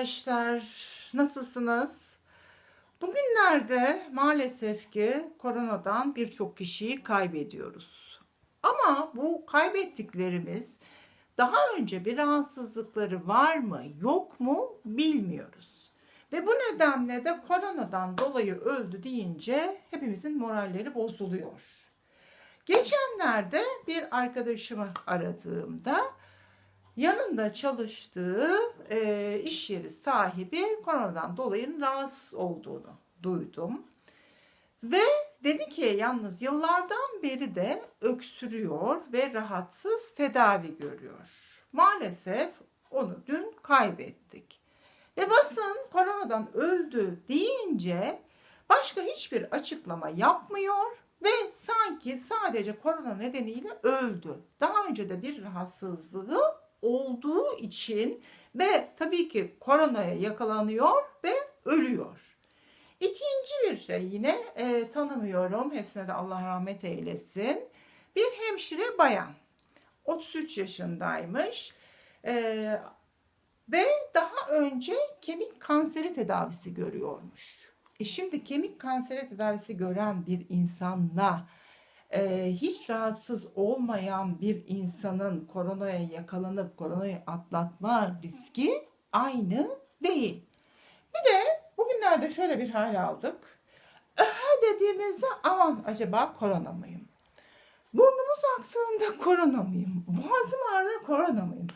arkadaşlar. Nasılsınız? Bugünlerde maalesef ki koronadan birçok kişiyi kaybediyoruz. Ama bu kaybettiklerimiz daha önce bir rahatsızlıkları var mı, yok mu bilmiyoruz. Ve bu nedenle de koronadan dolayı öldü deyince hepimizin moralleri bozuluyor. Geçenlerde bir arkadaşımı aradığımda yanında çalıştığı e, iş yeri sahibi koronadan dolayı rahatsız olduğunu duydum. Ve dedi ki yalnız yıllardan beri de öksürüyor ve rahatsız tedavi görüyor. Maalesef onu dün kaybettik. Ve basın koronadan öldü deyince başka hiçbir açıklama yapmıyor ve sanki sadece korona nedeniyle öldü. Daha önce de bir rahatsızlığı olduğu için ve tabii ki koronaya yakalanıyor ve ölüyor. İkinci bir şey yine e, tanımıyorum. Hepsine de Allah rahmet eylesin. Bir hemşire bayan. 33 yaşındaymış. E, ve daha önce kemik kanseri tedavisi görüyormuş. E şimdi kemik kanseri tedavisi gören bir insanla e, hiç rahatsız olmayan bir insanın koronaya yakalanıp koronayı atlatma riski aynı değil. Bir de bugünlerde şöyle bir hal aldık. Öhe dediğimizde aman acaba korona mıyım? Burnumuz aksığında korona mıyım? Boğazım ağrıda korona mıyım?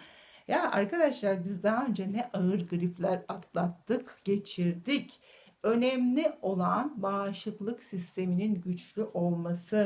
Ya arkadaşlar biz daha önce ne ağır gripler atlattık, geçirdik. Önemli olan bağışıklık sisteminin güçlü olması.